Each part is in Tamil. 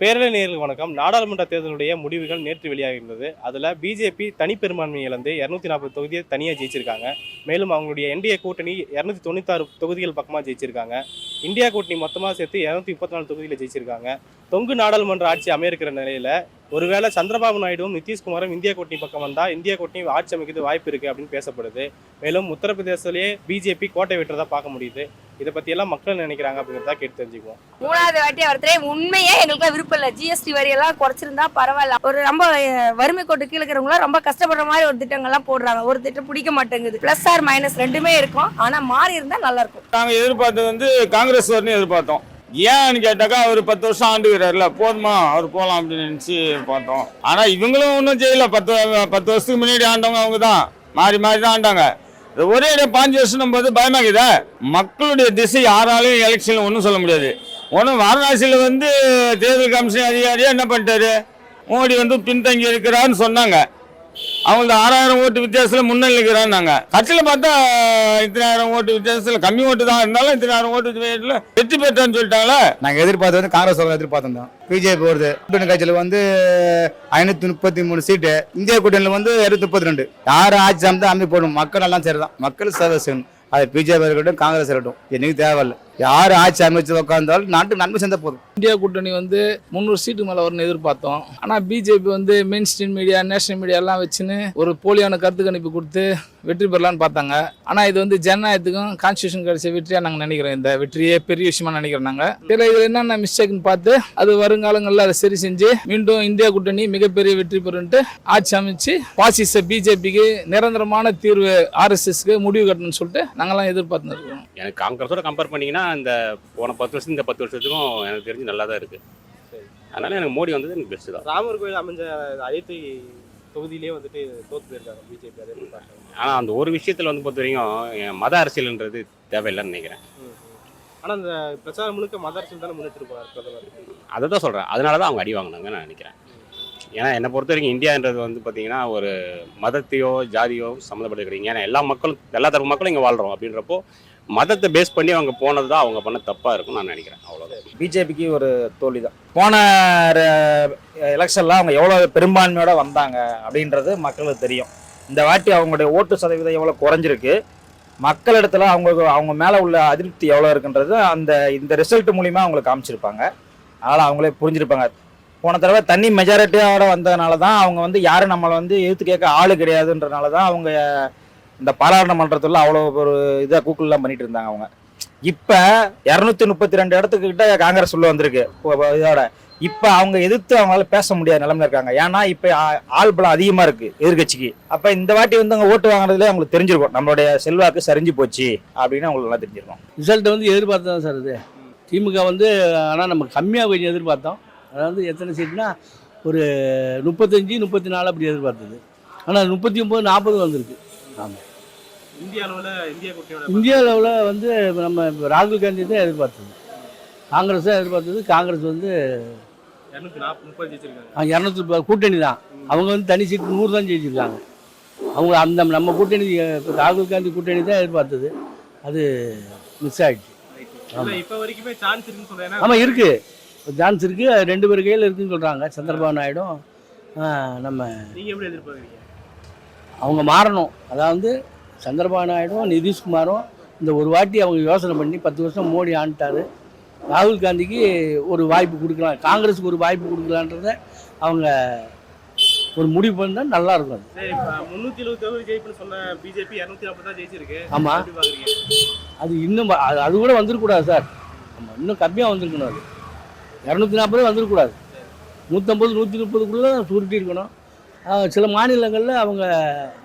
பேரலை நேயர்களுக்கு வணக்கம். நாடாளுமன்ற தேர்தலுடைய முடிவுகள் நேற்று வெளியாகியிருந்தது. அதில் பிஜேபி தனிப்பெரும்பான்மை இழந்து இரநூத்தி நாற்பது தொகுதியை தனியாக ஜெயிச்சிருக்காங்க. மேலும் அவங்களுடைய என்டிஏ கூட்டணி இரநூத்தி தொண்ணூத்தாறு தொகுதிகள் பக்கமாக ஜெயிச்சிருக்காங்க. இந்தியா கூட்டணி மொத்தமாக சேர்த்து இரநூத்தி முப்பத்தி நாலு தொகுதியில் ஜெயிச்சிருக்காங்க. தொங்கு நாடாளுமன்ற ஆட்சி அமையிருக்கிற நிலையில் ஒருவேளை சந்திரபாபு நாயுடுவும் நிதிஷ்குமாரும் இந்தியா கூட்டணி பக்கம் வந்தால் இந்தியா கூட்டணி ஆட்சி அமைக்கிறது வாய்ப்பு இருக்குது அப்படின்னு பேசப்படுது. மேலும் உத்தரப்பிரதேசத்திலேயே பிஜேபி கோட்டை விட்டுறதா பார்க்க முடியுது. இதை பற்றியெல்லாம் மக்கள் நினைக்கிறாங்க அப்படிங்கிறத கேட்டு தெரிஞ்சுக்குவோம். மூணாவது வாட்டி வரத்தே உண்மையே எங்களுக்கு விருப்பம் இல்லை. ஜிஎஸ்டி வரி எல்லாம் குறைச்சிருந்தா பரவாயில்ல. ஒரு ரொம்ப வறுமை கோட்டு கீழே இருக்கிறவங்களாம் ரொம்ப கஷ்டப்படுற மாதிரி ஒரு திட்டங்கள்லாம் போடுறாங்க. ஒரு திட்டம் பிடிக்க மாட்டேங்குது. பிளஸ் ஆர் மைனஸ் ரெண்டுமே இருக்கும். ஆனா மாறி இருந்தா நல்லா இருக்கும். நாங்கள் எதிர்பார்த்தது வந்து காங்கிரஸ் வரணும் எதிர்பார்த்தோம். ஏன்னு கேட்டாக்கா அவர் பத்து வருஷம் ஆண்டுகிறாருல போதுமா அவர் போகலாம் அப்படின்னு நினச்சி பார்த்தோம். ஆனால் இவங்களும் ஒன்றும் செய்யல. பத்து பத்து வருஷத்துக்கு முன்னாடி ஆண்டவங்க அவங்க தான் மாறி மாறி தான் ஆண்டாங்க. ஒரே இடம் பாஞ்சு வருஷம் போது பயமாக்குதா மக்களுடைய திசை யாராலையும் எலெக்ஷனில் ஒன்றும் சொல்ல முடியாது. ஒன்றும் வாரணாசியில் வந்து தேர்தல் கமிஷன் அதிகாரியாக என்ன பண்ணிட்டாரு? மோடி வந்து பின்தங்கி இருக்கிறான்னு சொன்னாங்க. அவங்களுக்கு ஆறாயிரம் ஓட்டு வித்தியாசத்தில் முன்னணி நாங்கள் கட்சியில் பார்த்தா இத்தனாயிரம் ஓட்டு வித்தியாசத்தில் கம்மி ஓட்டு தான் இருந்தாலும் இத்தனாயிரம் ஓட்டு வித்தியாசத்தில் வெற்றி பெற்றோன்னு சொல்லிட்டாங்களே? நாங்கள் எதிர்பார்த்தது வந்து காங்கிரஸ் எதிர்பார்த்துருந்தோம் எதிர்பார்த்திருந்தோம் பிஜேபி வருது கூட்டணி கட்சியில் வந்து ஐநூற்றி முப்பத்தி மூணு சீட்டு. இந்திய கூட்டணியில் வந்து இருநூத்தி முப்பத்தி ரெண்டு. யார் ஆட்சி அமைந்து அமைப்பு போடணும். மக்கள் எல்லாம் சரிதான். மக்கள் சேவை செய்யணும். அது பிஜேபி இருக்கட்டும் காங்கிரஸ் இருக்கட்டும். என்னைக்கு தேவையில்லை. யார் ஆட்சி அமைச்சு உட்காந்தாலும் நாட்டுக்கு நன்மை செஞ்சா போதும். இந்தியா கூட்டணி வந்து முந்நூறு சீட்டு மேலே வரும்னு எதிர்பார்த்தோம். ஆனால் பிஜேபி வந்து mainstream media national media எல்லாம் வச்சுன்னு ஒரு போலியான கருத்து கணிப்பு கொடுத்து வெற்றி பெறலான்னு பார்த்தாங்க. ஆனால் இது வந்து ஜனநாயகத்துக்கும் கான்ஸ்டியூஷன் கிடைச்ச வெற்றியாக நாங்கள் நினைக்கிறோம். இந்த வெற்றியே பெரிய விஷயமா நினைக்கிறோம் நாங்கள் இதில் இதில் என்னென்ன மிஸ்டேக்னு பார்த்து அது வருங்காலங்களில் அதை சரி செஞ்சு மீண்டும் இந்தியா கூட்டணி மிகப்பெரிய வெற்றி பெறுன்ட்டு ஆட்சி அமைச்சு பாசிச பிஜேபிக்கு நிரந்தரமான தீர்வு ஆர்எஸ்எஸ்க்கு முடிவு கட்டணும்னு சொல்லிட்டு நாங்கள்லாம் எதிர்பார்த்துன்னு இருக்கோம். எனக்கு காங்கிரஸோட கம்பேர் பண்ணிங்கன்னா இந்த போன பத்து வருஷம் இந்த பத்து வருஷத்துக்கும் எனக்கு தெரிஞ்சு நல்லா தான் இருக்குது அதனால எனக்கு மோடி வந்தது எனக்கு பெஸ்ட்டு தான். ராமர் கோயில் அமைஞ்ச அனைத்து தொகுதியிலேயே வந்துட்டு தோத்து போயிருக்காங்க பிஜேபி அதே. ஆனால் அந்த ஒரு விஷயத்தில் வந்து பொறுத்த வரைக்கும் மத அரசியல்ன்றது தேவையில்லைன்னு நினைக்கிறேன். ம், ம். ஆனா இந்த பிரச்சாரம் முழுக்க மத அரசியல் தானே முன்னெடுத்துட்டு போறாரு பிரதமர். அதை தான் சொல்கிறேன் அதனால தான் அவங்க அடி வாங்கினாங்கன்னு நான் நினைக்கிறேன். ஏன்னா என்னை பொறுத்த வரைக்கும் இந்தியான்றது வந்து பார்த்தீங்கன்னா ஒரு மதத்தையோ ஜாதியோ சம்மந்தப்பட்டு கிடையாது. ஏன்னா எல்லா மக்களும் எல்லா தரப்பு மக்களும் இங்கே வாழ்கிறோம் அப்படின்றப்போ மதத்தை பேஸ் பண்ணி அவங்க போனது தான் அவங்க பண்ண தப்பாக இருக்கும்னு நான் நினைக்கிறேன். அவ்வளோதான் பிஜேபிக்கு ஒரு தோல்வி தான் போன எலெக்ஷனில் அவங்க எவ்வளோ பெரும்பான்மையோடு வந்தாங்க அப்படின்றது மக்களுக்கு தெரியும். இந்த வாட்டி அவங்களுடைய ஓட்டு சதவீதம் எவ்வளோ குறைஞ்சிருக்கு மக்களிடத்துல அவங்களுக்கு அவங்க மேலே உள்ள அதிருப்தி எவ்வளோ இருக்குன்றது அந்த இந்த ரிசல்ட் மூலிமா அவங்களுக்கு காமிச்சிருப்பாங்க. அதனால் அவங்களே புரிஞ்சிருப்பாங்க. போன தடவை தண்ணி மெஜாரிட்டியோட வந்ததுனால தான் அவங்க வந்து யாரும் நம்மளை வந்து எதிர்த்து கேட்க ஆள் கிடையாதுன்றனால தான் அவங்க இந்த பாராளுமன்றத்தில் அவ்வளோ ஒரு இதாக கூக்குலாம் பண்ணிட்டு இருந்தாங்க அவங்க. இப்போ இரநூத்தி முப்பத்தி ரெண்டு இடத்துக்கு கிட்ட காங்கிரஸ் உள்ள வந்திருக்கு. இதோட. இப்போ அவங்க எதிர்த்து அவங்களால பேச முடியாத நிலைமையில இருக்காங்க. ஏன்னா இப்போ ஆள் பலம் அதிகமாக இருக்கு எதிர்கட்சிக்கு அப்போ இந்த வாட்டி வந்து அவங்க ஓட்டு வாங்குறதுல அவங்களுக்கு தெரிஞ்சிருக்கும். நம்மளுடைய செல்வாக்கு சரிஞ்சு போச்சு அப்படின்னு அவங்களுக்கு நல்லா தெரிஞ்சிருக்கும். ரிசல்ட் வந்து எதிர்பார்த்து தான் சார் இது. திமுக வந்து ஆனால் நம்ம கம்மியாக கொஞ்சம் எதிர்பார்த்தோம். அதாவது எத்தனை சீட்னா ஒரு முப்பத்தஞ்சு முப்பத்தி நாலு அப்படி எதிர்பார்த்தது. ஆனால் முப்பத்தி ஒம்பது நாற்பது வந்திருக்கு. ஆமாம் இந்திய அளவுல வந்து நம்ம ராகுல் காந்தி தான் எதிர்பார்த்தது. காங்கிரஸ் தான் எதிர்பார்த்தது. காங்கிரஸ் வந்து இரநூத்தி கூட்டணி தான். அவங்க வந்து தனி சீட்டு நூறு தான் ஜெயிச்சிருக்காங்க. அவங்க அந்த நம்ம கூட்டணி ராகுல் காந்தி கூட்டணி தான் எதிர்பார்த்தது. அது மிஸ் சொல்றேன். ஆமாம் இருக்கு. சான்ஸ் இருக்கு. ரெண்டு பேர் கையில் இருக்குன்னு சொல்கிறாங்க சந்திரபாபு நாயுடும் நம்ம எப்படி எதிர்பார்க்குறீங்க? அவங்க மாறணும். அதாவது சந்திரபாபு நாயுடும் நிதிஷ்குமாரும் இந்த ஒரு வாட்டி அவங்க யோசனை பண்ணி பத்து வருஷம் மோடி ஆண்டுட்டாரு. ராகுல் காந்திக்கு ஒரு வாய்ப்பு கொடுக்கலாம். காங்கிரஸுக்கு ஒரு வாய்ப்பு கொடுக்கலான்றத அவங்க ஒரு முடிவு பண்ணால் நல்லா இருக்கும் அது. சரி இப்ப முன்னூத்தி எழுபது தொகுதி ஜெயிப்புன்னு சொன்ன பிஜேபி இரநூத்தி நாற்பது தான் ஜெயிச்சிருக்கு. ஆமாம் அது இன்னும் அது கூட வந்துடக்கூடாது சார். ஆமாம் இன்னும் கம்மியாக வந்திருக்கணும் அது. இரநூத்தி நாற்பது வந்துடக்கூடாது நூற்றம்பது நூற்றி முப்பதுக்குள்ளே சுருட்டி இருக்கணும் சில மாநிலங்களில் அவங்க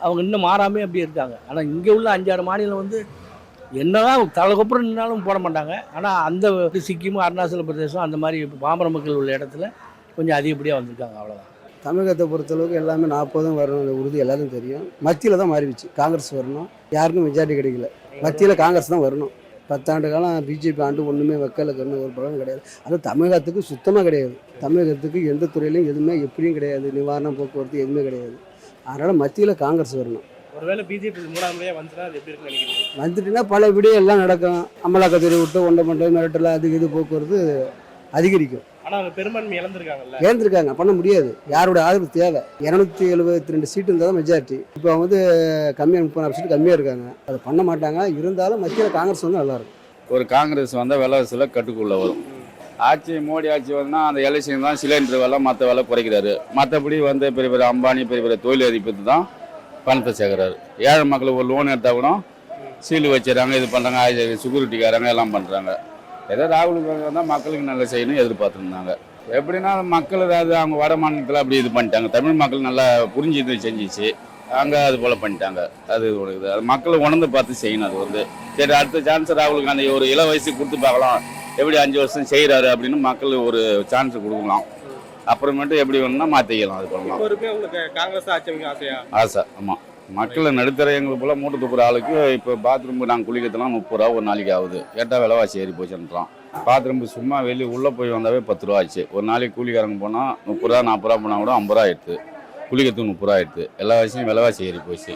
அவங்க இன்னும் மாறாமே அப்படியே இருக்காங்க. ஆனால் இங்கே உள்ள அஞ்சாறு மாநிலம் வந்து என்னதான் தலைக்கப்புறம் நின்னாலும் போட மாட்டாங்க. ஆனால் அந்த சிக்கிம் அருணாச்சல பிரதேசம் அந்த மாதிரி பாமர மக்கள் உள்ள இடத்துல கொஞ்சம் அதிகப்படியாக வந்திருக்காங்க அவ்வளோதான் தமிழகத்தை பொறுத்தளவுக்கு எல்லாமே நாற்பதும் வரணும் உறுதி எல்லாருக்கும் தெரியும். மத்தியில் தான் மாறிடுச்சு. காங்கிரஸ் வரணும். யாருக்கும் மெஜாரிட்டி கிடைக்கல. மத்தியில் காங்கிரஸ் தான் வரணும். பத்தாண்டு காலம் பிஜேபி ஆண்டு ஒன்றுமே வைக்கல கண்ணு ஒரு பலன் கிடையாது. அது தமிழகத்துக்கு சுத்தமாக கிடையாது. தமிழகத்துக்கு எந்த துறையிலையும் எதுவுமே எப்படியும் கிடையாது. நிவாரணம் போக்குவரத்து எதுவுமே கிடையாது. அதனால் மத்தியில் காங்கிரஸ் வரணும். ஒருவேளை பிஜேபி மூணாவது முறையா வந்துச்சுன்னா அது எப்படி இருக்குன்னு நினைக்கிறீங்க? வந்துட்டுனா பல விடியம் எல்லாம் நடக்கும். அமலாக்கத்துறை விட்டு ஒன்றை மண்டலம் மிரட்டல் அது இது போக்குவரத்து அதிகரிக்கும். ஆனா அவங்க பெரும்பான்மை இழந்திருக்காங்கல்ல? இழந்திருக்காங்க. பண்ண முடியாது. யாரோட ஆதரவு தேவை. இரநூத்தி எழுபத்தி ரெண்டு சீட்டு இருந்தால் தான் மெஜாரிட்டி இப்போ வந்து கம்மியாக முப்பது சீட்டு கம்மியாக இருக்காங்க. அதை பண்ண மாட்டாங்க. இருந்தாலும் மத்தியில் காங்கிரஸ் வந்து நல்லா இருக்கும். ஒரு காங்கிரஸ் வந்தால் விலைவாசியில் கட்டுக்குள்ளே வரும். ஆட்சி மோடி ஆட்சி வந்தால் அந்த எலெக்ஷன் தான் சிலிண்டர் விலை மற்ற விலை குறைக்கிறாரு. மற்றபடி வந்து பெரிய பெரிய அம்பானி பெரிய பெரிய தொழில் அதிபத்து தான் பணத்தை சேர்க்குறாரு. ஏழை மக்களுக்கு ஒரு லோன் எடுத்தால் கூட சீல் வச்சுறாங்க இது பண்ணுறாங்க செக்யூரிட்டிக்காரங்க எல்லாம் பண்ணுறாங்க ஏதோ ராகுல் காந்தி மக்களுக்கு நல்ல செய்யணும் எதிர்பார்த்துருந்தாங்க. எப்படின்னா மக்கள் ஏதாவது அவங்க வட மாநிலத்தில் அப்படி இது பண்ணிட்டாங்க. தமிழ் மக்கள் நல்லா புரிஞ்சு இது செஞ்சிச்சு. அங்கே அது போல் பண்ணிட்டாங்க. அது ஒரு இது. அது மக்கள் உணர்ந்து பார்த்து செய்யணும் அது வந்து. சரி அடுத்த சான்ஸ் ராகுல் காந்தி ஒரு இள வயசு கொடுத்து பார்க்கலாம். எப்படி அஞ்சு வருஷம் செய்கிறாரு அப்படின்னு மக்கள் ஒரு சான்ஸ் கொடுக்கலாம். அப்புறமேட்டு எப்படி வேணும்னா மாற்றிக்கலாம் அது பண்ணலாம். ஆசை ஆமாம் மக்களை நடுத்தர எங்களுக்கு போல் மூட்டை துப்புற ஆளுக்கு இப்போ பாத்ரூம் நாங்கள் குளிக்கிறதுலாம் முப்பது ரூபா ஒரு நாளைக்கு ஆகுது. கேட்டால் விலைவாசி ஏறி போச்சுன்றான். பாத்ரூம் சும்மா வெளியே உள்ளே போய் வந்தாவே பத்து ரூபா ஆச்சு. ஒரு நாளைக்கு கூலிக்காரங்க போனால் முப்பது ரூபா நாற்பது ரூபா போனால் கூட ஐம்பது ரூபா ஆயிடுது. குளிக்கிறதுக்கு முப்பது ரூபா ஆயிடுது. எல்லா விஷயம் விலைவாசி ஏறி போச்சு.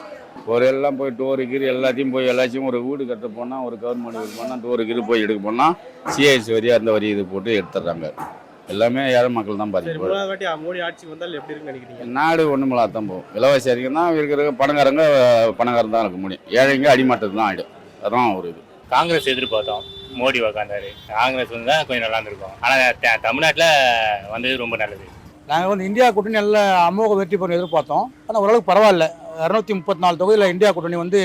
ஒரு எல்லாம் போய் டோரு கீரு எல்லாத்தையும் போய் எல்லாத்தையும் ஒரு வீடு கட்ட போனால் ஒரு கவர்மெண்ட் வீடு போனால் டோரு கீரு போய் எடுக்க போனால் சிஐசி வரியாக அந்த வரி இது போட்டு எடுத்துடுறாங்க. எல்லாமே ஏழை மக்கள் தான் பாதிக்கப்படுது மோடி ஆட்சி வந்தால் எப்படி இருக்குன்னு நினைக்கிறீங்க? நாடு ஒன்றுமில்லா தான் போகும். விலைவாசி அதிகம் தான் இருக்கிற பணக்காரங்க பணக்காரன் தான் இருக்க முடியும் ஏழைங்க அடிமட்டத்துக்கு தான் ஆகிடும் அதான் ஒரு இது. காங்கிரஸ் எதிர்பார்த்தோம். மோடி உக்காந்தாரு. காங்கிரஸ் வந்து தான் கொஞ்சம் நல்லா இருந்திருக்கும். ஆனால் தமிழ்நாட்டில் வந்தது ரொம்ப நல்லது. நாங்கள் வந்து இந்தியா கூட்டணி நல்ல அமோக வெற்றி பெறும் எதிர்பார்த்தோம். ஆனால் ஓரளவுக்கு பரவாயில்ல. இரநூத்தி முப்பத்தி நாலு தொகுதியில் இந்தியா கூட்டணி வந்து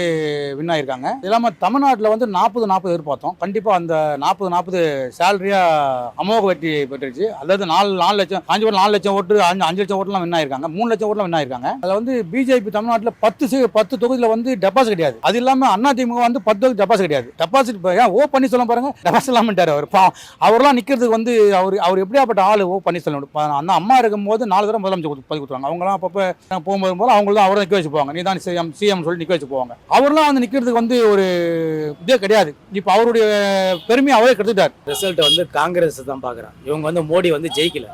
வின் ஆயிருக்காங்க. இது இல்லாமல் தமிழ்நாட்டில் வந்து நாற்பது நாற்பது எதிர்பார்த்தோம். கண்டிப்பாக அந்த நாற்பது நாற்பது சேலரியாக அமோக வெற்றி பெற்றுச்சு அதாவது நாலு நாலு லட்சம் காஞ்சிபுரம் நாலு லட்சம் ஓட்டு அஞ்சு அஞ்சு லட்சம் ஓட்டுலாம் வின் ஆயிருக்காங்க. மூணு லட்சம் ஓட்டுலாம் வின் ஆயிருக்காங்க. அதில் வந்து பிஜேபி தமிழ்நாட்டில் பத்து பத்து தொகுதியில் வந்து டெபாசிட் கிடையாது. அது இல்லாமல் அண்ணா திமுக வந்து பத்து தொகுதி டெபாசிட் கிடையாது. டெபாசிட் ஏன் ஓ பன்னீர்செல்வம் பாருங்க? டெபாசிட் இல்லாமட்டார் அவர். பா அவர்லாம் நிற்கிறதுக்கு வந்து அவர் அவர் எப்படியாப்பட்ட ஆள் ஓ பன்னீர்செல்வம் ப- அந்த அம்மா இருக்கும்போது நாலு தடவை முதலமைச்சர் கொடுத்து- பதவி கொடுத்துருவாங்க. அவங்களாம் அப்பப்போ போகும்போது போது அவங்களும் அவரை நிற்க வச்சு போவாங்க நீ தான் சிஎம் சிஎம் சொல்லி நிற்க வச்சு போவாங்க அவர்லாம் வந்து நிற்கிறதுக்கு வந்து ஒரு இதே கிடையாது. இப்போ அவருடைய பெருமையை அவரே கெடுத்துட்டார். ரிசல்ட் வந்து காங்கிரஸ் தான் பார்க்குறான் இவங்க வந்து மோடி வந்து ஜெயிக்கல.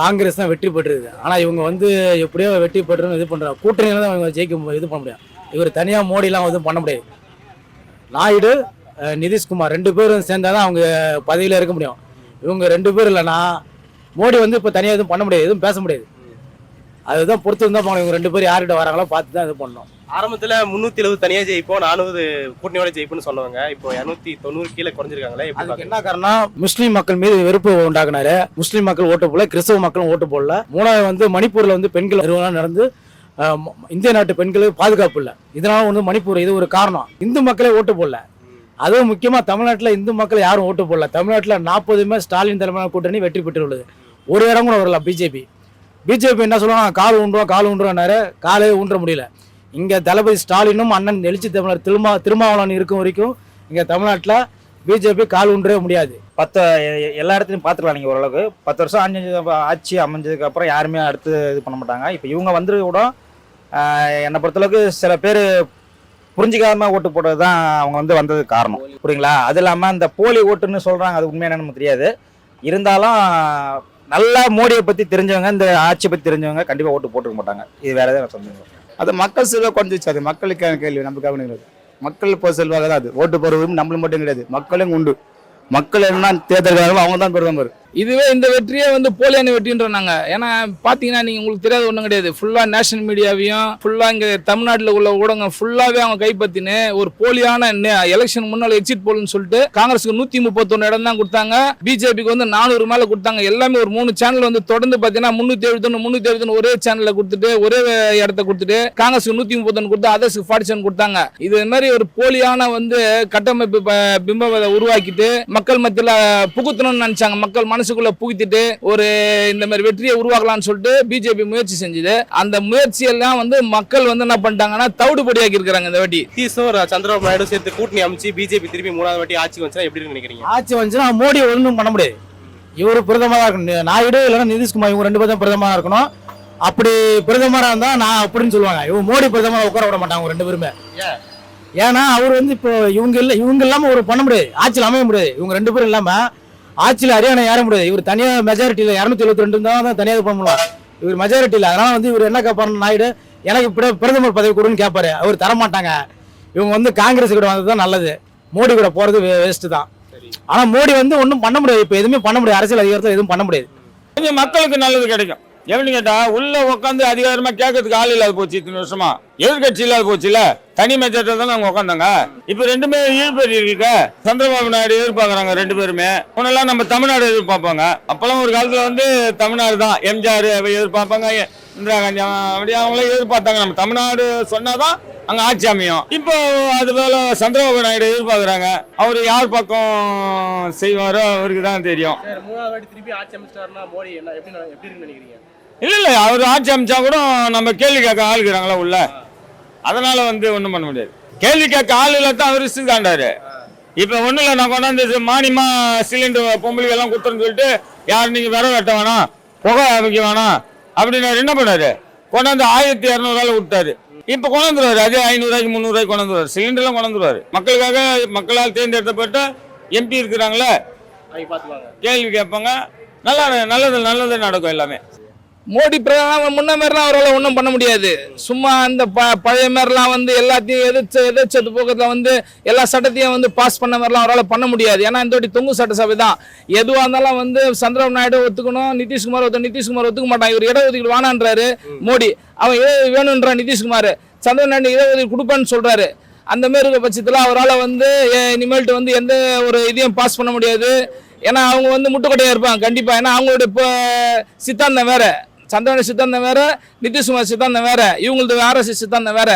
காங்கிரஸ் தான் வெற்றி பெற்றிருக்கு. ஆனால் இவங்க வந்து எப்படியோ வெற்றி பெற்றுன்னு இது பண்ணுறாங்க கூட்டணியில் தான் இவங்க ஜெயிக்க இது பண்ண முடியும் இவர் தனியாக மோடிலாம் எதுவும் பண்ண முடியாது. நாயுடு நிதிஷ்குமார் ரெண்டு பேரும் சேர்ந்தாதான் தான் அவங்க பதவியில் இருக்க முடியும். இவங்க ரெண்டு பேர் இல்லைன்னா மோடி வந்து இப்போ தனியாக எதுவும் பண்ண முடியாது எதுவும் பேச முடியாது. அதுதான் பொறுத்து இருந்தால் போகணும் இவங்க ரெண்டு பேரும் யார்கிட்ட வராங்களோ பார்த்து தான் இது பண்ணணும் ஆரம்பத்துல முன்னூத்தி எழுபது தனியா ஜெயிப்போம். நானூறு கூட்டணியோட ஜெயிப்புன்னு சொன்னவங்க. இப்போ இரநூத்தி தொண்ணூறு கீழே குறைஞ்சிருக்காங்களே அதுக்கு? என்ன காரணம் முஸ்லீம் மக்கள் மீது வெறுப்பு உண்டாக்குனாரு. முஸ்லீம் மக்கள் ஓட்டு போடல கிறிஸ்தவ மக்களும் ஓட்டு போடல. மூணாவது வந்து மணிப்பூர்ல வந்து பெண்கள் நிறுவனம் நடந்து இந்திய நாட்டு பெண்களுக்கு பாதுகாப்பு இல்லை. இதனால வந்து மணிப்பூர் இது ஒரு காரணம். இந்து மக்களே ஓட்டு போடல. அதுவும் முக்கியமா தமிழ்நாட்டில் இந்து மக்கள் யாரும் ஓட்டு போடல. தமிழ்நாட்டில் நாற்பதுமே ஸ்டாலின் தலைமையிலான கூட்டணி வெற்றி பெற்றுள்ளது. ஒரு இடம் கூட வரல பிஜேபி. பிஜேபி என்ன சொல்லுவாங்க? கால் ஊன்றுவோம் கால் ஊன்றுவோம்னாரு காலே ஊன்ற முடியல. இங்கே தளபதி ஸ்டாலினும் அண்ணன் எழுச்சி தமிழர் திருமா திருமாவளவன் இருக்கும் வரைக்கும் இங்கே தமிழ்நாட்டில் பிஜேபி கால் ஊன்றவே முடியாது. பத்து எல்லா இடத்துலையும் பார்த்துக்கலாம் நீங்கள் ஓரளவுக்கு. பத்து வருஷம் அஞ்சு ஆட்சி அமைஞ்சதுக்கப்புறம் யாருமே அடுத்து இது பண்ண மாட்டாங்க. இப்போ இவங்க வந்து கூட என்னை பொறுத்தளவுக்கு சில பேர் புரிஞ்சிக்காம ஓட்டு போட்டது தான் அவங்க வந்து வந்தது காரணம். புரியுங்களா? அது இல்லாமல் இந்த போலி ஓட்டுன்னு சொல்கிறாங்க அது உண்மையான நமக்கு தெரியாது. இருந்தாலும் நல்லா மோடியை பற்றி தெரிஞ்சவங்க இந்த ஆட்சியை பற்றி தெரிஞ்சவங்க கண்டிப்பாக ஓட்டு போட்டுக்க மாட்டாங்க. இது வேற எதாவது சொல்லுங்க அது மக்கள் செல்வா குறைஞ்சிச்சு அது மக்களுக்கான கேள்வி? நம்ம கவனிக்கிறது மக்கள் இப்போ செல்வாக தான் அது. ஓட்டு போடுறதும் நம்மளும் மட்டும் கிடையாது. மக்களும் உண்டு. மக்கள் என்ன தேர்தல் அவங்க தான் பிரதமர் இதுவே இந்த வெற்றியே வந்து போலியான வெற்றின்றாங்க ஏன்னா பார்த்தீங்கன்னா நீங்கள் உங்களுக்கு தெரியாத ஒன்றும் கிடையாது. ஃபுல்லாக நேஷனல் மீடியாவையும் ஃபுல்லாக இங்கே தமிழ்நாட்டில் உள்ள ஊடகம் ஃபுல்லாகவே அவங்க கைப்பற்றினு ஒரு போலியான எலெக்ஷன் முன்னால் எக்ஸிட் போல்னு சொல்லிட்டு காங்கிரஸுக்கு நூற்றி முப்பத்தொன்று இடம் தான் கொடுத்தாங்க. பிஜேபிக்கு வந்து நானூறு மேலே கொடுத்தாங்க. எல்லாமே ஒரு மூணு சேனல் வந்து தொடர்ந்து பார்த்தீங்கன்னா முந்நூற்றி எழுபத்தொன்று முந்நூற்றி எழுபத்தொன்று ஒரே சேனலில் கொடுத்துட்டு ஒரே இடத்த கொடுத்துட்டு காங்கிரஸுக்கு நூற்றி முப்பத்தொன்று கொடுத்து அதர்ஸுக்கு ஃபார்ட்டி செவன் கொடுத்தாங்க. இது மாதிரி ஒரு போலியான வந்து கட்டமைப்பு பிம்பத்தை உருவாக்கிட்டு மக்கள் மத்தியில் புகுத்தணும்னு நினைச்சாங்க. மக்கள் மன மனசுக்குள்ள புகுத்திட்டு ஒரு இந்த மாதிரி வெற்றியை உருவாக்கலாம்னு சொல்லிட்டு பிஜேபி முயற்சி செஞ்சது. அந்த முயற்சியெல்லாம் வந்து மக்கள் வந்து என்ன பண்ணிட்டாங்கன்னா தவிடுபடியாக்கி இருக்கிறாங்க இந்த வாட்டி. நிதிஷும் சந்திரபாபு நாயுடு சேர்த்து கூட்டணி அமைச்சு பிஜேபி திருப்பி மூணாவது வாட்டி ஆட்சி வந்துச்சா எப்படி நினைக்கிறீங்க? ஆட்சி வந்துச்சுன்னா மோடி ஒன்றும் பண்ண முடியாது. இவர் பிரதமராக இருக்கணும். நாயுடு இல்லைன்னா நிதிஷ்குமார் இவங்க ரெண்டு பேரும் பிரதமராக இருக்கணும். அப்படி பிரதமராக இருந்தால் நான் அப்படின்னு சொல்லுவாங்க. இவங்க மோடி பிரதமராக உட்கார விட மாட்டாங்க ரெண்டு பேருமே. ஏன்னா அவர் வந்து இப்போ இவங்க இல்லை இவங்க இல்லாமல் ஒரு பண்ண முடியாது. ஆட்சியில் அமைய முடியாது. இவங்க ரெண்டு பேரும் இல்லாமல் ஆட்சியில் ஹரியானா ஏற முடியாது இவர் தனியாக மெஜாரிட்டியில் இரநூத்தி எழுபத்தி ரெண்டு தான் தான் தனியாக பண்ண முடியும் இவர் மெஜாரிட்டியில் அதனால் வந்து இவர் என்ன கேட்பாரு நாயுடு எனக்கு இப்படி பிரதமர் பதவி கொடுன்னு கேட்பாரு அவர் தரமாட்டாங்க. இவங்க வந்து காங்கிரஸ் கூட வந்தது தான் நல்லது. மோடி கூட போகிறது வேஸ்ட்டு தான். ஆனால் மோடி வந்து ஒன்றும் பண்ண முடியாது. இப்போ எதுவுமே பண்ண முடியாது. அரசியல் அதிகாரத்தில் எதுவும் பண்ண முடியாது. கொஞ்சம் மக்களுக்கு நல்லது கிடைக்கும். எப்படின்னு கேட்டா உள்ள உட்காந்து அதிகாரமா கேட்கறதுக்கு ஆள் இல்லாத போச்சு இத்தனை வருஷமா. எதிர்கட்சி இல்லாத போச்சுல தனி மெஜாரிட்டி தான் நாங்க உட்காந்தாங்க இப்ப ரெண்டுமே ஈடுபட்டு இருக்க சந்திரபாபு நாயுடு எதிர்பார்க்கறாங்க ரெண்டு பேருமே. முன்னெல்லாம் நம்ம தமிழ்நாடு எதிர்பார்ப்பாங்க. அப்பெல்லாம் ஒரு காலத்துல வந்து தமிழ்நாடு தான். எம்ஜிஆர் எதிர்பார்ப்பாங்க இந்திரா காந்தி அப்படி அவங்களே எதிர்பார்த்தாங்க. நம்ம தமிழ்நாடு சொன்னாதான் அங்க ஆட்சி அமையும். இப்போ அது போல சந்திரபாபு நாயுடு எதிர்பார்க்கறாங்க. அவர் யார் பக்கம் செய்வாரோ அவருக்கு தான் தெரியும். இல்ல இல்ல அவர் ஆட்சி அமைச்சா கூட நம்ம கேள்வி கேட்க ஆள் இருக்கிறாங்களா உள்ள? அதனால வந்து ஒண்ணும் பண்ண முடியாது. கேள்வி கேட்க ஆள் இல்லாதான் அவர் காண்டாரு இப்ப ஒண்ணும் இல்ல நான் கொண்டாந்து மானியமா சிலிண்டர் பொம்பளைக்கு எல்லாம் கொடுத்துருன்னு சொல்லிட்டு யார் நீங்க விர வெட்ட வேணாம் புகை அமைக்க வேணாம் அப்படின்னு என்ன பண்ணாரு? கொண்டாந்து ஆயிரத்தி இரநூறுவால விட்டாரு. இப்ப கொண்டாந்துருவாரு அதே ஐநூறுரூவாய்க்கு முந்நூறுவாய்க்கு கொண்டாந்துருவாரு சிலிண்டர்லாம் கொண்டாந்துருவாரு மக்களுக்காக மக்களால் தேர்ந்தெடுக்கப்பட்ட எம்பி இருக்கிறாங்களே கேள்வி கேட்பாங்க. நல்லா நல்லது நல்லது நடக்கும் எல்லாமே. மோடி பிரதமர் முன்ன மாதிரிலாம் அவரால் ஒன்றும் பண்ண முடியாது. சும்மா அந்த ப பழைய மாதிரிலாம் வந்து எல்லாத்தையும் எதிர்த்து எதிர்ச்சது போக்கத்தில் வந்து எல்லா சட்டத்தையும் வந்து பாஸ் பண்ண மாதிரிலாம் அவரால் பண்ண முடியாது. ஏன்னா இந்த வாட்டி தொங்கு சட்டசபை தான். எதுவாக இருந்தாலும் வந்து சந்திரபாபு நாயுடு ஒத்துக்கணும் நிதிஷ்குமார் ஒத்து நிதிஷ்குமார் ஒத்துக்க மாட்டான் இவர் இடஒதுக்கீடு வேணான்றாரு மோடி. அவன் இட வேணுன்றான் நிதிஷ்குமார். சந்திரபாபு நாயுடு இடஒதுக்கீடு கொடுப்பேன்னு சொல்கிறாரு அந்த மாதிரி இருக்க பட்சத்தில் அவரால் வந்து இனிமேல்ட்டு வந்து எந்த ஒரு இதையும் பாஸ் பண்ண முடியாது. ஏன்னா அவங்க வந்து முட்டுக்கொட்டையாக இருப்பாங்க. கண்டிப்பாக ஏன்னா அவங்களோட இப்போ சித்தாந்தம் வேறு. சந்திரனுடைய சித்தாந்தம் வேற நிதிஷ்குமார் சித்தாந்தம் வேற இவங்களது ஆர்எஸ்எஸ் சித்தாந்தம் வேற.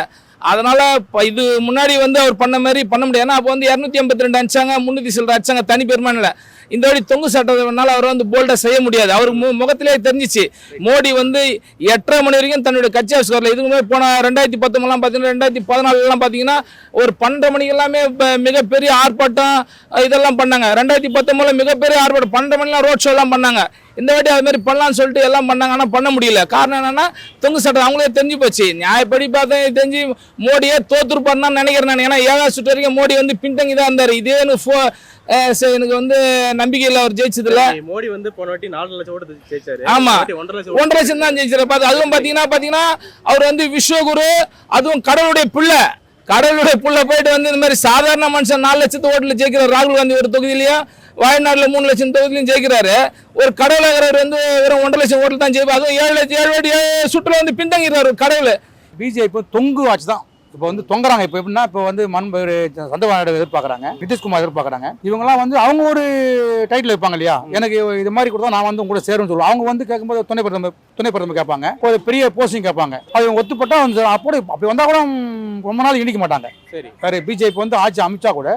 அதனால இப்போ இது முன்னாடி வந்து அவர் பண்ண மாதிரி பண்ண முடியாது. ஏன்னா அப்போ வந்து இரநூத்தி எண்பத்தி ரெண்டு அடிச்சாங்க முன்னூத்தி சில்லற அடிச்சாங்க தனி பெருமானில். இந்த வாட்டி தொங்கு சட்டத்தினால அவர் வந்து போல்டா செய்ய முடியாது. அவருக்கு மு முகத்திலே தெரிஞ்சிச்சு. மோடி வந்து எட்டரை மணி வரைக்கும் தன்னுடைய கட்சி ஆஃபீஸ் வரல இதுக்கு முன்னாடி போன ரெண்டாயிரத்தி பத்தொன்பதுலாம் பார்த்தீங்கன்னா ரெண்டாயிரத்தி பதினாலுலாம் பார்த்தீங்கன்னா ஒரு பன்னெண்டு மணிக்கு எல்லாமே மிகப்பெரிய ஆர்ப்பாட்டம் இதெல்லாம் பண்ணாங்க. ரெண்டாயிரத்தி பத்தொன்பதுல மிகப்பெரிய ஆர்ப்பாட்டம் பன்னெண்டு மணிலாம் ரோட் ஷோலாம் பண்ணாங்க. இந்த வாட்டி அது மாதிரி பண்ணலாம்னு சொல்லிட்டு எல்லாம் பண்ணாங்க. ஆனால் பண்ண முடியல. காரணம் என்னன்னா தொங்கு சட்டம் அவங்களே தெரிஞ்சு போச்சு. நியாயப்படி பார்த்தா தெரிஞ்சு மோடியே தோத்துருப்பாருன்னு தான் நினைக்கிறேன் நான். ஏன்னா ஏழாவது சுற்று வரைக்கும் மோடி வந்து பின்தங்கி தான் இருந்தார். இதே எனக்கு ஃபோ எனக்கு வந்து நம்பிக்கை இல்லை அவர் ஜெயிச்சதுல. மோடி வந்து போன வாட்டி நாலு லட்சம் ஓட்டு ஜெயிச்சாரு. ஆமா. ஒன்றரை லட்சம் தான் ஜெயிச்சிரு. பார்த்து அதுவும் பார்த்தீங்கன்னா பார்த்தீங்கன்னா அவர் வந்து விஸ்வகுரு அதுவும் கடவுளுடைய பிள்ளை. கடவுளுடைய புள்ள போயிட்டு வந்து இந்த மாதிரி சாதாரண மனுஷன் நாலு லட்சத்து ஓட்டுல ஜெயிக்கிறார். ராகுல் காந்தி ஒரு தொகுதியிலையும் வயநாடுல மூணு லட்சம் தொகுதியிலையும் ஜெயிக்கிறாரு. ஒரு கடவுளாகிறவர் வந்து வெறும் ஒன்றரை லட்சம் ஓட்டில் தான் ஜெயிப்பார். அதுவும் ஏழு லட்சம் ஏழு ஏழு சுற்றுல வந்து பின்தங்கிறாரு கடவுள். பிஜேபி தொங்கு ஆட்சி தான். இப்போ வந்து தொங்குறாங்க. இப்போ எப்படின்னா இப்போ வந்து மண் சந்திரபாபு எதிர்பார்க்குறாங்க. நிதிஷ்குமார் எதிர்பார்க்குறாங்க. இவங்கெல்லாம் வந்து அவங்க ஒரு டைட்டில் வைப்பாங்க இல்லையா? எனக்கு இது மாதிரி கொடுத்தா நான் வந்து உங்க கூட சேரும்னு சொல்லுவேன் அவங்க வந்து கேட்கும்போது துணை பிரதமர் துணை பிரதமர் கேட்பாங்க. ஒரு பெரிய போஸ்டிங் கேட்பாங்க. அது ஒத்துப்பட்டா வந்து அப்படி அப்படி வந்தால் கூட ரொம்ப நாள் நீடிக்க மாட்டாங்க. சரி. வேறு பிஜேபி வந்து ஆட்சி அமைச்சா கூட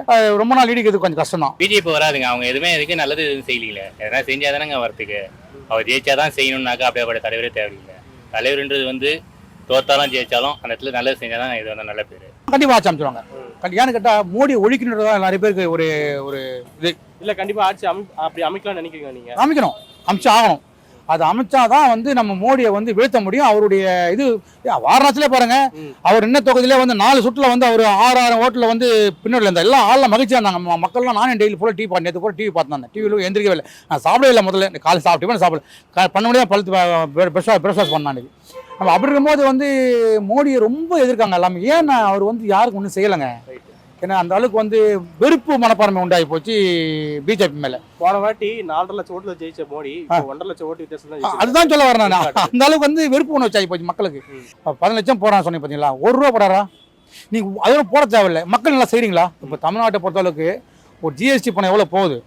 ரொம்ப நாள் நீடிக்கிறது கொஞ்சம் கஷ்டம் தான். பிஜேபி வராதுங்க. அவங்க எதுவுமே எதுக்கு நல்லது எதுவும் செய்யல எதனா செஞ்சா தானேங்க வரத்துக்கு அவர் ஜெயிச்சாதான் செய்யணும்னாக்கா அப்படியே தலைவரே தேவையில்லை. தலைவர்ன்றது வந்து தோத்தாலும் ஜெயிச்சாலும் அந்த இடத்துல நல்லது செஞ்சாதான் இது வந்து நல்ல பேர். கண்டிப்பாக ஆட்சி அமைச்சிருவாங்க. கண்டி- ஏன்னு கேட்டால் மோடி ஒழிக்கணுன்றதான் நிறைய பேருக்கு ஒரு ஒரு இது. இல்ல கண்டிப்பா ஆட்சி அமை அப்படி அமைக்கலாம்னு நினைக்கிறீங்க நீங்க? அமைக்கணும். அமைச்சு ஆகணும். அது அமைச்சாதான் வந்து நம்ம மோடியை வந்து வீழ்த்த முடியும். அவருடைய இது வாரணாசிலே பாருங்க. அவர் என்ன தொகுதியிலே வந்து நாலு சுற்றுல வந்து அவர் ஆறாயிரம் ஓட்டில் வந்து பின்னாடி இருந்தார். எல்லாம் ஆள்ல மகிழ்ச்சியா இருந்தாங்க. மக்கள்லாம் நானும் டெய்லி ஃபுல்லாக டிவி நேற்று கூட டிவி பார்த்துருந்தேன் டிவியில் எந்திரிக்கவே இல்லை. நான் சாப்பிடவே இல்லை முதல்ல. காலை சாப்பிட்டு சாப்பிடல. பண்ண முடியாது பழுத்து பிரஷ் பிரஷ் பண்ணான் நம்ம அப்படி இருக்கும்போது வந்து மோடியை ரொம்ப எதிர்க்காங்க எல்லாமே. ஏன்னா அவர் வந்து யாருக்கும் ஒன்றும் செய்யலைங்க. ஏன்னா அந்த அளவுக்கு வந்து வெறுப்பு மனப்பான்மை உண்டாகி போச்சு பிஜேபி மேலே. போன வாட்டி நாலரை லட்சம் ஓட்டுல ஜெயிச்ச மோடி ஒன்றரை லட்சம் ஓட்டு வித்தியாசம். அதுதான் சொல்ல வரேன் நான். அந்த அளவுக்கு வந்து வெறுப்பு உணர்ச்சி ஆகி போச்சு மக்களுக்கு. பதினஞ்சு லட்சம் போறான்னு சொன்னீங்க பார்த்தீங்களா ஒரு ரூபா போடாரா? நீங்க அதெல்லாம் போட தேவையில்லை. மக்கள் நல்லா செய்றீங்களா? இப்போ தமிழ்நாட்டை பொறுத்தளவுக்கு ஒரு ஜிஎஸ்டி பணம் எவ்வளோ போகுது?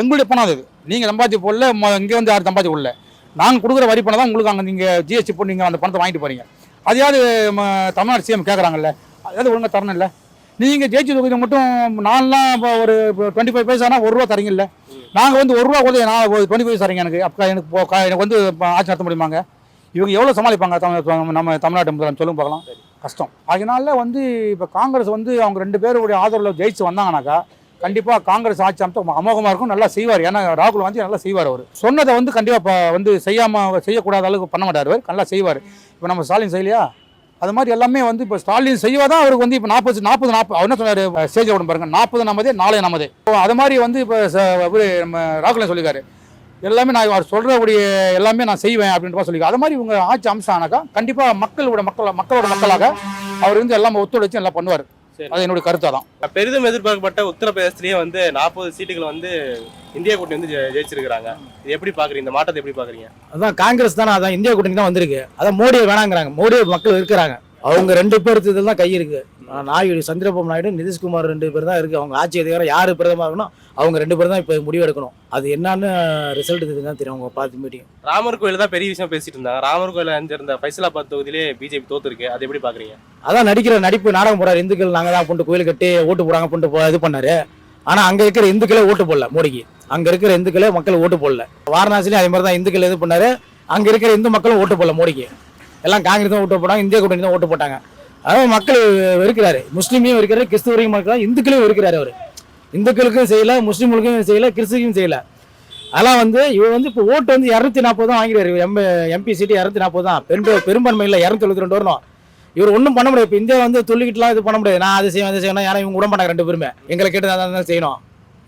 எங்களுடைய பணம் அது. நீங்கள் சம்பாதிச்சு போடல இங்கே வந்து யாரும் சம்பாதிச்சு போடல. நாங்கள் கொடுக்குற வரி பணம் தான் உங்களுக்கு அங்கே நீங்கள் ஜிஎஸ்டி போட்டு நீங்கள் அந்த பணத்தை வாங்கிட்டு போறீங்க. அதையாவது தமிழ்நாடு சிஎம் கேட்குறாங்கல்ல அதாவது ஒழுங்காக தரணும் இல்லை? நீங்கள் ஜெயிச்சு தொகுதி மட்டும் நான்லாம் இப்போ ஒரு டுவெண்ட்டி ஃபைவ் பைசானா ஒரு ரூபா தரீங்கல்ல? நாங்கள் வந்து ஒரு ரூபா கொடுத்து நான் டுவெண்ட்டி ஃபைவ் தரீங்க எனக்கு. அப்போ எனக்கு எனக்கு வந்து ஆட்சி நடத்த முடியுமாங்க? இவங்க எவ்வளோ சமாளிப்பாங்க தமிழ் நம்ம தமிழ்நாட்டு முதலமைச்சர்? சொல்லுங்க பார்க்கலாம். கஷ்டம். அதனால வந்து இப்போ காங்கிரஸ் வந்து அவங்க ரெண்டு பேருடைய ஆதரவில் ஜெயிச்சு வந்தாங்கனாக்கா கண்டிப்பாக காங்கிரஸ் ஆட்சி அமைச்சா அமோகமாக இருக்கும் நல்லா செய்வார். ஏன்னா ராகுல் காந்தி நல்லா செய்வார் அவர். சொன்னதை வந்து கண்டிப்பாக வந்து செய்யாமல் செய்யக்கூடாத அளவுக்கு பண்ண மாட்டார் அவர். நல்லா செய்வார். இப்போ நம்ம ஸ்டாலின் செய்யலையா? அது மாதிரி எல்லாமே வந்து இப்போ ஸ்டாலின் செய்வதான் அவருக்கு வந்து இப்போ நாற்பது நாற்பது நாற்பது அவர் என்ன சொன்னார் ஸ்டேஜ் விட பாருங்க. நாற்பது நமதே நாளை நமதே. இப்போ அது மாதிரி வந்து இப்போ நம்ம ராகுல் சொல்லியிருக்காரு எல்லாமே நான் அவர் சொல்கிறக்கூடிய எல்லாமே நான் செய்வேன் அப்படின்ற சொல்லி அது மாதிரி இவங்க ஆட்சி அம்சம் ஆனாக்கா கண்டிப்பாக மக்களோட மக்கள் மக்களோட மக்களாக அவர் வந்து எல்லாமே ஒத்துழைச்சு எல்லாம் பண்ணுவார். அது என்னுடைய கருத்து தான் பெரிதும் எதிர்பார்க்கப்பட்ட உத்தரப்பிரதேசத்திலேயே வந்து நாற்பது சீட்டுகள் வந்து இந்தியா கூட்டணி வந்து ஜெயிச்சிருக்கிறாங்க. இது எப்படி பாக்குறீங்க? இந்த மாற்றத்தை எப்படி பாக்குறீங்க? அதான் காங்கிரஸ் தானே அதான் இந்தியா கூட்டணி தான் வந்திருக்கு. அதான் மோடியை வேணாங்கிறாங்க. மோடியை மக்கள் இருக்கிறாங்க அவங்க ரெண்டு பேருக்கு இதில் தான் கை இருக்கு. நாயுடு சந்திரபாபு நாயுடு நிதிஷ்குமார் ரெண்டு பேர் தான் இருக்கு. அவங்க ஆட்சி அதிகாரம் யார் பிரதமர் இருக்கணும் அவங்க ரெண்டு பேர் தான் இப்போ முடிவெடுக்கணும். அது என்னன்னு ரிசல்ட் தான் தெரியும் அவங்க பார்த்து மீட்டிங் ராமர் கோயில் தான் பெரிய விஷயம் பேசிட்டு இருந்தாங்க. ராமர் கோயில் இருந்த ஃபைசலாபாத் தொகுதியிலே பிஜேபி தோத்துருக்கு. அது எப்படி பாக்குறீங்க? அதான் நடிக்கிற நடிப்பு நாடகம் போறாரு இந்துக்கள் நாங்கள் தான் போட்டு கோயில் கட்டி ஓட்டு போடாங்க போட்டு போ- இது பண்ணாரு. ஆனால் அங்கே இருக்கிற இந்துக்களே ஓட்டு போடல மோடிக்கு. அங்கே இருக்கிற இந்துக்களே மக்கள் ஓட்டு போடல. வாரணாசிலையும் அதே மாதிரி தான் இந்துக்கள் இது பண்ணாரு. அங்கே இருக்கிற இந்து மக்களும் ஓட்டு போடல மோடிக்கு. எல்லாம் காங்கிரஸ் தான் ஓட்டு போட்டாங்க இந்திய கூட்டணி தான் ஓட்டு போட்டாங்க. அதாவது மக்கள் வெறுக்கிறாரு. முஸ்லீமையும் வெறுக்கிறாரு கிறிஸ்துவரையும் மக்கள் இந்துக்களையும் வெறுக்கிறாரு அவர். இந்துக்களுக்கும் செய்யல முஸ்லீம்களுக்கும் செய்யல கிறிஸ்துக்கும் செய்யல. அதெல்லாம் வந்து இவர் வந்து இப்போ ஓட்டு வந்து இரநூத்தி நாற்பது தான் வாங்கிறாரு எம் எம்பி சீட்டு இரநூத்தி நாற்பது தான். பெரும் பெரும்பான்மை இல்லை இரநூத்தி எழுபத்தி ரெண்டு வரணும். இவர் ஒன்றும் பண்ண முடியாது. இப்போ இந்தியா வந்து சொல்லிக்கிட்டுலாம் இது பண்ண முடியாது. நான் அதை செய்வேன் அதை செய்யணும் ஏன்னா இவங்க விட மாட்டாங்க ரெண்டு பேருமே. எங்களை கேட்டு தான் தான் செய்யணும்.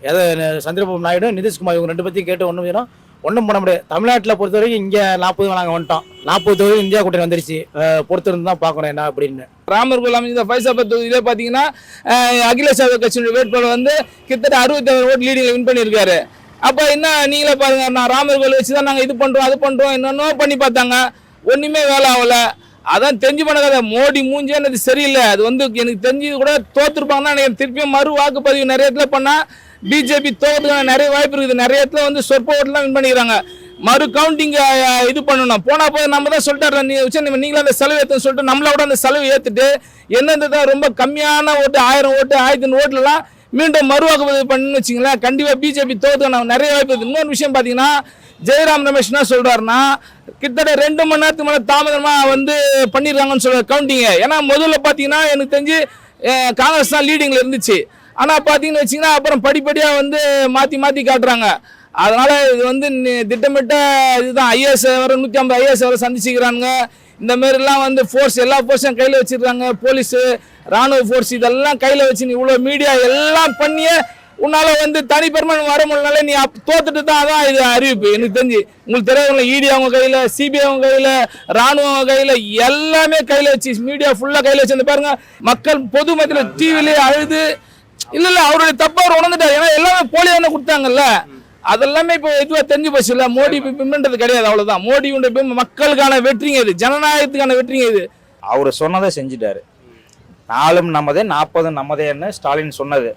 எதை சந்திரபாபு நாயுடு நிதிஷ்குமார் இவங்க ரெண்டு பற்றியும் கேட்டு ஒன்றும் செய்யணும். ஒன்றும் பண்ண முடியாது. தமிழ்நாட்டில் பொறுத்த வரைக்கும் இங்கே நாற்பது நாங்கள் வந்துட்டோம். நாற்பது தொகுதி இந்தியா கூட்டணி வந்துருச்சு. பொறுத்திருந்து தான் பார்க்கணும் என்ன அப்படின்னு. ராமர் கோயில் அமைந்த ஃபைசாபாத் தொகுதியிலே பார்த்தீங்கன்னா அகிலேஷ் யாதவ் கட்சியினுடைய வேட்பாளர் வந்து கிட்டத்தட்ட அறுபத்தி ஓட்டு லீடிங்கில் வின் பண்ணியிருக்காரு. அப்போ என்ன நீங்களே பாருங்க நான் ராமர் கோயில் வச்சு தான் நாங்கள் இது பண்ணுறோம் அது பண்ணுறோம் என்னென்னோ பண்ணி பார்த்தாங்க. ஒன்றுமே வேலை ஆகலை. அதான் தெரிஞ்சு பண்ண கதை. மோடி மூஞ்சே எனக்கு சரியில்லை. அது வந்து எனக்கு தெரிஞ்சது கூட தோத்துருப்பாங்கன்னா எனக்கு திருப்பியும் மறு வாக்குப்பதிவு நிறைய இடத்துல பண்ணால் பிஜேபி தோத்துக்கான நிறைய வாய்ப்பு இருக்குது. நிறைய இடத்துல வந்து சொற்ப ஓட்டுலாம் வின் பண்ணிக்கிறாங்க. மறு கவுண்டிங் இது பண்ணணும். போனா போது நம்ம தான் சொல்லிட்டாரு நீ நீங்களும் அந்த செலவு ஏற்றுன்னு சொல்லிட்டு நம்மளோட அந்த செலவு ஏற்றுட்டு என்னென்னதான் ரொம்ப கம்மியான ஓட்டு ஆயிரம் ஓட்டு ஆயிரத்தி ஓட்டுலாம் மீண்டும் மறுவாக்குப்பதிவு பண்ணுன்னு வச்சிங்களேன் கண்டிப்பாக பிஜேபி தோத்துக்கான நிறைய வாய்ப்பு இருக்குது. இன்னொரு விஷயம் பார்த்தீங்கன்னா ஜெயராம் ரமேஷ் என்ன சொல்கிறாருன்னா கிட்டத்தட்ட ரெண்டு மணி நேரத்துக்கு மேலே தாமதமாக வந்து பண்ணியிருக்காங்கன்னு சொல்ற கவுண்டிங்க ஏன்னா முதல்ல பார்த்தீங்கன்னா எனக்கு தெரிஞ்சு காங்கிரஸ் தான் லீடிங்கில் இருந்துச்சு. ஆனால் பார்த்தீங்கன்னு வச்சிங்கன்னா அப்புறம் படிப்படியாக வந்து மாற்றி மாற்றி காட்டுறாங்க. அதனால் இது வந்து திட்டமிட்ட இதுதான். ஐஏஎஸ் வர நூற்றி ஐம்பது ஐஏஎஸ் வர சந்திச்சுக்கிறாங்க இந்த மாதிரிலாம் வந்து ஃபோர்ஸ் எல்லா ஃபோர்ஸையும் கையில் வச்சிருக்காங்க. போலீஸு ராணுவ ஃபோர்ஸ் இதெல்லாம் கையில் வச்சு நீ இவ்வளோ மீடியா எல்லாம் பண்ணியே உன்னால் வந்து தனிப்பெருமை வர முடியல நீ அப் தோத்துட்டு தான் அதான் இது அறிவிப்பு. எனக்கு தெரிஞ்சு உங்களுக்கு தெரியாதுங்களா இடி அவங்க கையில் சிபிஐ அவங்க கையில் ராணுவம் அவங்க கையில் எல்லாமே கையில் வச்சு மீடியா ஃபுல்லாக கையில் வச்சு பாருங்க மக்கள் பொது மத்தியில் டிவிலே அழுது இல்ல இல்ல அவருடைய தப்பா அவர் உணர்ந்துட்டார். ஏன்னா எல்லாமே போலியான கொடுத்தாங்கல்ல? அதெல்லாமே இப்போ இதுவா தெரிஞ்சு போச்சு இல்ல? மோடி பிம்பன்றது கிடையாது அவ்வளவுதான். மோடியுடைய பிம்பம் மக்களுக்கான வெற்றிங்க இது ஜனநாயகத்துக்கான வெற்றிங்க இது. அவர் சொன்னதை செஞ்சுட்டாரு. நாலும் நம்மதே நாற்பதும் நம்மதேன்னு ஸ்டாலின் சொன்னது.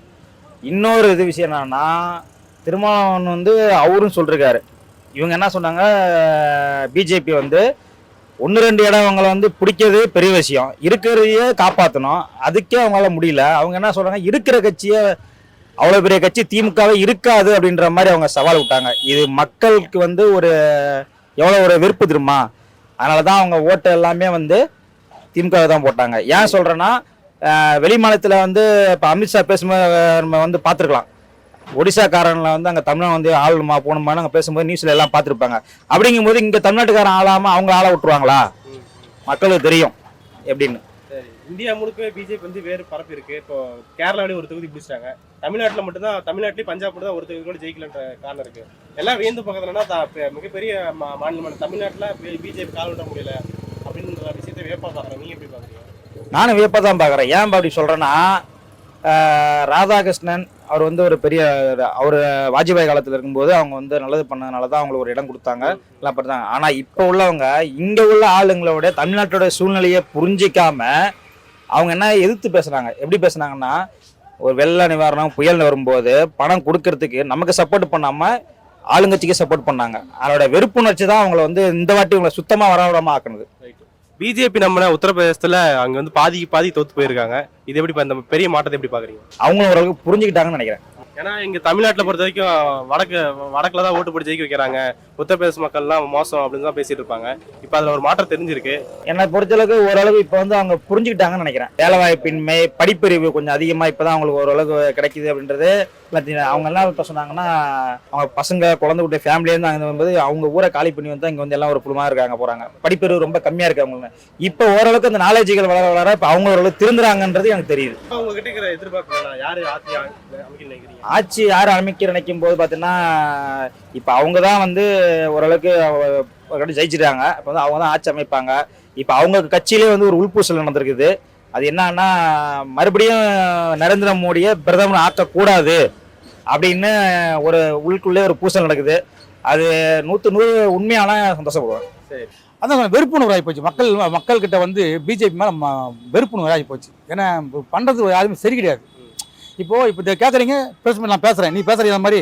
இன்னொரு இது விஷயம் என்னன்னா திருமாவளவன் வந்து அவரும் சொல்லிருக்காரு. இவங்க என்ன சொன்னாங்க? பிஜேபி வந்து ஒன்று ரெண்டு இடம் அவங்கள வந்து பிடிக்கிறது பெரிய விஷயம். இருக்கிறதையே காப்பாற்றணும் அதுக்கே அவங்களால முடியல. அவங்க என்ன சொல்கிறாங்க இருக்கிற கட்சியை அவ்வளோ பெரிய கட்சி திமுகவே இருக்காது அப்படின்ற மாதிரி அவங்க சவால் விட்டாங்க. இது மக்களுக்கு வந்து ஒரு எவ்வளோ ஒரு வெறுப்பு தெரியுமா? அதனால தான் அவங்க ஓட்டு எல்லாமே வந்து திமுக தான் போட்டாங்க. ஏன் சொல்கிறேன்னா வெளிமாநிலத்தில் வெளி மாநிலத்தில் வந்து இப்போ அமித்ஷா பேசும்போது நம்ம வந்து பார்த்துருக்கலாம். ஒடிசாக்காரனில் வந்து அங்கே தமிழன் வந்து ஆளணுமா போகணுமான்னு அங்கே பேசும்போது நியூஸில் எல்லாம் பார்த்துருப்பாங்க. அப்படிங்கும்போது இங்கே தமிழ்நாட்டுக்காரன் ஆளாமல் அவங்க ஆள விட்டுருவாங்களா? மக்களுக்கு தெரியும். எப்படின்னு. இந்தியா முழுக்க பிஜேபி வந்து வேறு பரப்பு இருக்கு. இப்போ கேரளாவிலேயே ஒரு தொகுதி பிடிச்சிட்டாங்க. தமிழ்நாட்டில் மட்டும்தான் தமிழ்நாட்டிலேயே பஞ்சாப் தான் ஒரு தொகுதி கூட ஜெயிக்கலன்ற காரணம் இருக்கு. எல்லாம் வியந்து பார்க்கறதுனா மிகப்பெரிய மாநிலமான தமிழ்நாட்டில் பிஜேபி கால் விட முடியல அப்படின்ற விஷயத்தை வியப்பா பார்க்குறேன். நீங்க எப்படி பார்க்குறீங்க? நானும் வியப்பாக தான் பார்க்குறேன். ஏன் அப்படி சொல்கிறேன்னா ராதாகிருஷ்ணன் அவர் வந்து ஒரு பெரிய அவர் வாஜ்பாய் காலத்தில் இருக்கும்போது அவங்க வந்து நல்லது பண்ணதுனால தான் அவங்களுக்கு ஒரு இடம் கொடுத்தாங்க. எல்லாம் பண்ணாங்க ஆனால் இப்போ உள்ளவங்க இங்கே உள்ள ஆளுங்களோட தமிழ்நாட்டோட சூழ்நிலையை புரிஞ்சிக்காம அவங்க என்ன எதிர்த்து பேசுகிறாங்க எப்படி பேசுனாங்கன்னா ஒரு வெள்ள நிவாரணம் புயல் வரும்போது பணம் கொடுக்கறதுக்கு நமக்கு சப்போர்ட் பண்ணாமல் ஆளுங்கட்சிக்கு சப்போர்ட் பண்ணாங்க. அதோட வெறுப்புணர்ச்சி தான் அவங்கள வந்து இந்த வாட்டி இவங்களை சுத்தமாக வர ஆக்குனது. பிஜேபி நம்ம உத்தரப்பிரதேசத்துல அங்க வந்து பாதிக்கு பாதி தோத்து போயிருக்காங்க. இது எப்படி இந்த பெரிய மாற்றத்தை எப்படி பாக்குறீங்க? அவங்களும் ஓரளவுக்கு புரிஞ்சுக்கிட்டாங்கன்னு நினைக்கிறேன். ஏன்னா இங்க தமிழ்நாட்டுல பொறுத்த வரைக்கும் வடக்கு வடக்குல தான் ஓட்டு போட்டு ஜெயிக்க வைக்கிறாங்க. உத்தரப்பிரதேச மக்கள்லாம் மோசம் அப்படின்னு தான் பேசிட்டு இருப்பாங்க. இப்ப அதுல ஒரு மாற்றம் தெரிஞ்சிருக்கு. என்னை பொறுத்தளவுக்கு ஓரளவு இப்போ வந்து அவங்க புரிஞ்சுக்கிட்டாங்கன்னு நினைக்கிறேன். வேலைவாய்ப்பின்மை படிப்பறிவு கொஞ்சம் அதிகமாக இப்போ தான் அவங்களுக்கு ஓரளவுக்கு கிடைக்குது அப்படின்றது அவங்க எல்லாம் இப்போ சொன்னாங்கன்னா அவங்க பசங்க குழந்தை விட்டு ஃபேமிலியிலேருந்து அங்கே வரும்போது அவங்க ஊரை காலி பண்ணி வந்து இங்கே வந்து எல்லாம் ஒரு குழுமாக இருக்காங்க போகிறாங்க படிப்பறிவு ரொம்ப கம்மியாக இருக்கு அவங்களுக்கு. இப்போ ஓரளவுக்கு அந்த நாலேஜுகள் வளர வளர இப்போ அவங்க ஓரளவுக்கு திருந்துறாங்கன்றது எனக்கு தெரியுது. உங்ககிட்ட இருக்கிற எதிர்பார்ப்பு? யாரு ஆட்சி ஆட்சி யார் அமைக்க நினைக்கும் போது பார்த்தீங்கன்னா இப்போ அவங்க தான் வந்து ஓரளவுக்கு ஜெயிச்சிட்டாங்க இப்போ வந்து அவங்க தான் ஆட்சி அமைப்பாங்க. இப்போ அவங்க கட்சியிலே வந்து ஒரு உள்பூசல் நடந்திருக்குது. அது என்னன்னா மறுபடியும் நரேந்திர மோடியை பிரதமர் ஆக்கக்கூடாது அப்படின்னு ஒரு உள்ளுக்குள்ளே ஒரு பூசல் நடக்குது. அது நூற்று நூறு உண்மையான சரி. அதான் சொன்னேன், வெறுப்புணர்வு ஆகி போச்சு. மக்கள் மக்கள்கிட்ட வந்து பிஜேபி மேலே வெறுப்புணர்வு ஆகி போச்சு. ஏன்னா பண்ணுறது யாருமே சரி கிடையாது. இப்போ இப்போ இதை கேட்குறீங்க ப்ரெஸ் நான் பேசுகிறேன் நீ பேசுறீங்க அந்த மாதிரி.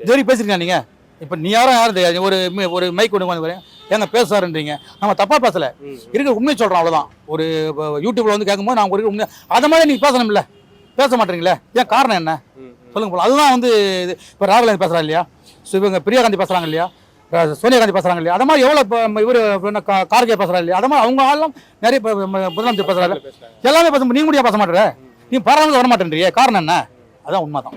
இது வரைக்கும் பேசுறீங்க நீங்கள் இப்போ நீ யாரும் தெரியாது. ஒரு ஒரு மைக் கொண்டு வந்து ஏங்க பேசுறாருன்றீங்க. நம்ம தப்பாக பேசலை. இருக்கிற உண்மையை சொல்கிறோம் அவ்வளோதான் ஒரு இப்போ யூடியூப்ல வந்து கேட்கும்போது நான் ஒரு உண்மை அதை மாதிரி நீங்கள் பேசணும்ல. பேச மாட்டீங்களே. ஏன் காரணம் என்ன? சொல்லுங்க போல. அதுதான் வந்து இது. இப்போ ராகுல் காந்தி பேசுகிறாங்க இல்லையா? ஸோ இவங்க பிரியா காந்தி பேசுகிறாங்க இல்லையா? சோனியா காந்தி பேசுகிறாங்க இல்லையா? அது மாதிரி எவ்வளோ இவர் கார்கே பேசுகிறாரு இல்லையா? அது மாதிரி அவங்க ஆளும் நிறைய முதலமைச்சர் பேசுகிறாரு எல்லாமே பேச நீங்க முடியா பேச மாட்டேற நீ பரவாயில்ல வர காரணம் என்ன? அதான் உண்மைதான்.